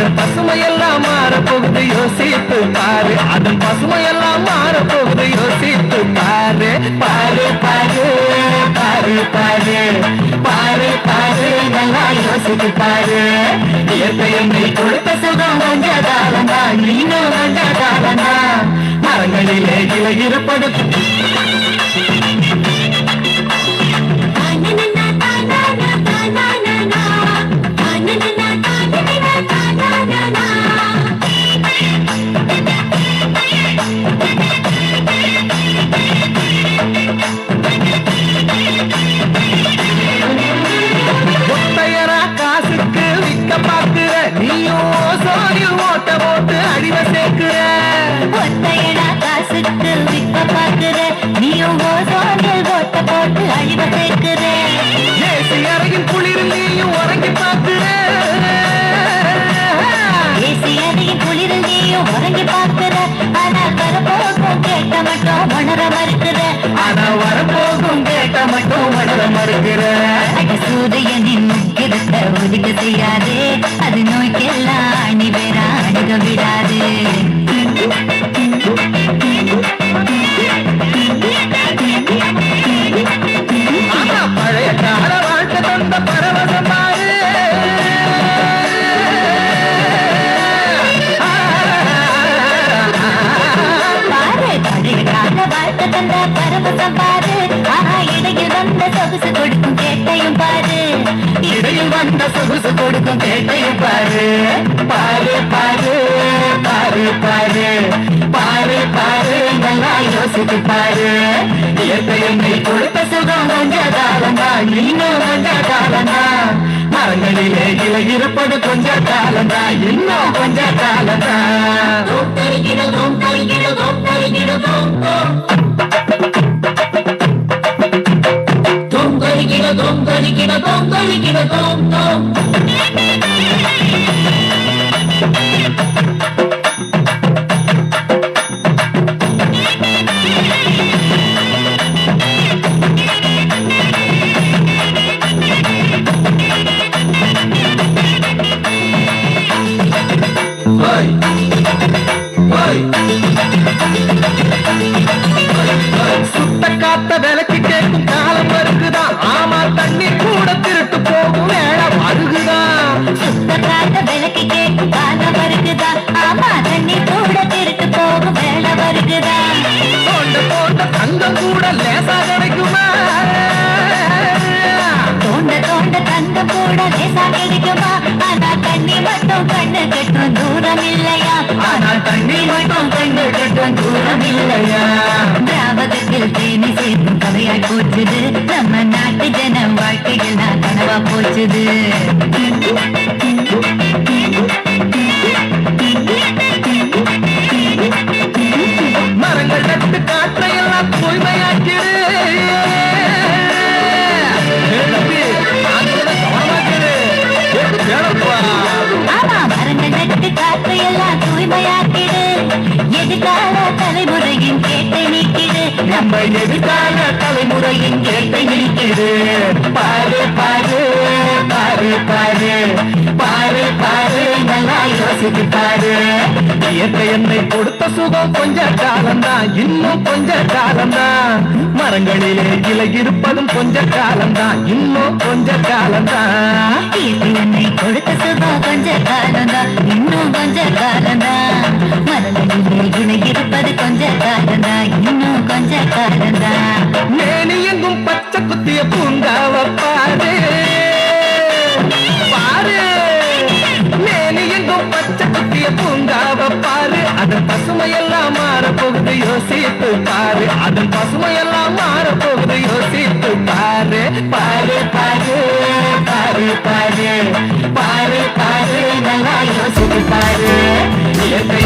அதன் பசுமையெல்லாம் மாறப்போகுது யோசித்து பாரு. அதன் பசுமையெல்லாம் மாறப்போகுது யோசித்து பாரு. பாரு பாரு பாரு பாரு. பாரு பாரு நல்லா யோசித்து பாரு. இயற்கையை கொடுத்த சுகம் கொஞ்ச காலம்தான் இன்னும் மரங்களிலே இலை இருப்பது காசுக்கு விற்க பார்க்கிற. நீயும் ஓசோனில் ஓட்ட போட்டு அழிவ சேர்க்கிற ஏசி அறையின் குளிரில் நீயும் உறங்கி பாக்குற ஏசி அறையின் குளிரில் நீயும் உறங்கி பார்க்கிற. ஆனால் வரப்போகும் கேட்க மட்டும் உணர மறுக்கிற. ஆனா வரப்போகும் கேட்ட மட்டும் வளர மறுக்கிற. அட சூரியனின் முக்கிரத்தை ஒதுக்க செய்யாதே. அது நோய்க்கெல்லாம் அணி வேற அணுக விடாது. வாழ்க்கை தந்த பரவசம் பாரு ஆஹா இடையில் வந்த சொகுசு கொடுக்கும் கேட்டையும் பாரு. இடையில் வந்த சொகுசு கொடுக்கும் கேட்டையும் பாரு. பாரு பாரு பாரு பாரு. பாரு பாரு நல்லா யோசித்து பாரு. இயற்கை என்னை கொடுத்த சுகம் கொஞ்ச காலம்தான் இன்னும் கொஞ்ச காலம்தான் மரங்களிலே இலை இருப்பது கொஞ்ச காலம்தான் இன்னும் கொஞ்ச காலம்தான் சுத்த கண்ணு கட்டும் தூரம் இல்லையா ஆனால் தண்ணி மட்டும் கண்டு கட்டும் தூரம் இல்லையா திராவகத்தில் தேனி சேர்க்கும் கதையாய் போச்சுது. நம்ம நாட்டு ஜனம் வாழ்க்கையில் நான் கனவா போச்சுது. எதிர்கால தலைமுறையின் கேட்டை நிற்கிறது நம்ம எதிர்கால தலைமுறையின் கேட்டை நிற்கிறது பாரு பாரு பாரு பாரு. பாரு பாரு நல்லா யோசித்து பாரு. இயற்கை என்னை கொடுத்த சுகம் கொஞ்ச காலம்தான். இன்னும் கொஞ்ச காலம்தான். மரங்களிலே இலை இருப்பதும் கொஞ்ச காலம்தான். இன்னும் கொஞ்ச காலம்தான். குத்திய பூங்காவ பாரு. பாரு. மேனி எங்கும் பச்சை குத்திய பூங்காவ பாரு. அதன் பசுமையெல்லாம் மாற போகுது யோசித்து பாரு. அதன் பசுமையெல்லாம் மாற போகுது யோசித்து பாரு. பாரு பாரு பாரு பாரு. பாரு பாரு நல்லா யோசித்து பாரு. இயற்கை